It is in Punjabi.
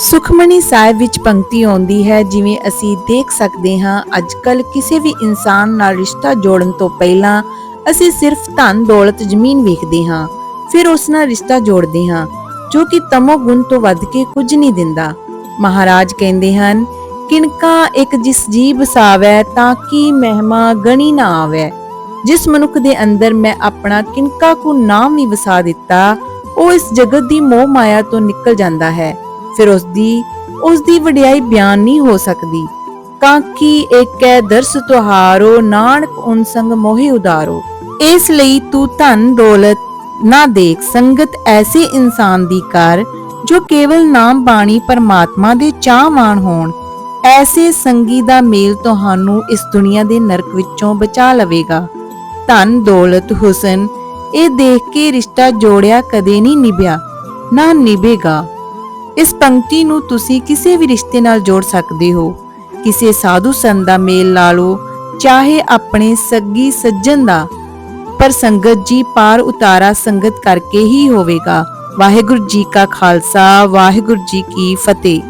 ਸੁਖਮਨੀ ਸਾਹਿਬ ਵਿੱਚ ਪੰਕਤੀ ਆਉਂਦੀ ਹੈ, ਜਿਵੇਂ ਅਸੀਂ ਦੇਖ ਸਕਦੇ ਹਾਂ ਅੱਜਕੱਲ ਕਿਸੇ ਵੀ ਇਨਸਾਨ ਨਾਲ ਰਿਸ਼ਤਾ ਜੋੜਨ ਤੋਂ ਪਹਿਲਾਂ ਅਸੀਂ ਸਿਰਫ ਧਨ ਦੌਲਤ ਜ਼ਮੀਨ ਵੇਖਦੇ ਹਾਂ, ਫਿਰ ਉਸ ਨਾਲ ਰਿਸ਼ਤਾ ਜੋੜਦੇ ਹਾਂ, ਜੋ ਕਿ ਤਮੋ ਗੁਣ ਤੋਂ ਵੱਧ ਕੇ ਕੁਝ ਨਹੀਂ ਦਿੰਦਾ। ਮਹਾਰਾਜ ਕਹਿੰਦੇ ਹਨ, ਕਿਣਕਾ ਇੱਕ ਜਿਸ ਜੀ ਬਸਾਵੈ ਤਾਂ ਕਿ ਮਹਿਮਾ ਗਣੀ ਨਾ ਆਵੈ? ਜਿਸ ਮਨੁੱਖ ਦੇ ਅੰਦਰ ਮੈਂ ਆਪਣਾ ਕਿਣਕਾ ਕੋ ਨਾਮ ਵੀ ਵਸਾ ਦਿੱਤਾ, ਉਹ ਇਸ ਜਗਤ ਦੀ ਮੋਹ ਮਾਇਆ ਤੋਂ ਨਿਕਲ ਜਾਂਦਾ ਹੈ। ਫਿਰ ਉਸ ਦੀ ਉਸ ਦੀ ਵਡਿਆਈ ਬਿਆਨ ਨਹੀਂ ਹੋ ਸਕਦੀ। ਕਾਂਕੀ ਏਕੈ ਦਰਸ ਤੁਹਾਰੋ, ਨਾਨਕ ਉਨ ਸੰਗ ਮੋਹਿ ਉਦਾਰੋ। ਇਸ ਲਈ ਤੂੰ ਧਨ ਦੌਲਤ ਨਾ ਦੇਖ, ਸੰਗਤ ਐਸੇ ਇਨਸਾਨ ਦੀ ਕਰ, ਜੋ ਕੇਵਲ ਨਾਮ ਬਾਣੀ ਪਰਮਾਤਮਾ ਦੇ ਚਾਹਵਾਨ ਹੋਣ। ਐਸੇ ਸੰਗੀ ਦਾ ਮੇਲ ਤੁਹਾਨੂੰ ਇਸ ਦੁਨੀਆ ਦੇ ਨਰਕ ਵਿੱਚੋਂ ਬਚਾ ਲਵੇਗਾ। ਧਨ, ਦੌਲਤ, ਹੁਸਨ, ਇਹ ਦੇਖ ਕੇ ਰਿਸ਼ਤਾ ਜੋੜਿਆ ਕਦੇ ਨਹੀਂ ਨਿਭਿਆ, ਨਾ ਨਿਭੇਗਾ। ਇਸ ਪੰਕਤੀ ਨੂੰ ਤੁਸੀਂ ਕਿਸੇ ਵੀ ਰਿਸ਼ਤੇ ਨਾਲ ਜੋੜ ਸਕਦੇ ਹੋ। ਕਿਸੇ ਸਾਧੂ ਸੰਤ ਦਾ ਮੇਲ ਲਾ ਲਓ, ਚਾਹੇ ਆਪਣੇ ਸੱਗੀ ਸੱਜਣ ਦਾ। ਪਰ ਸੰਗਤ ਜੀ ਪਾਰ ਉਤਾਰਾ ਸੰਗਤ ਕਰਕੇ ਹੀ ਹੋਵੇਗਾ। ਵਾਹਿਗੁਰੂ ਜੀ ਕਾ ਖਾਲਸਾ, ਵਾਹਿਗੁਰੂ ਜੀ ਕੀ ਫਤਿਹ।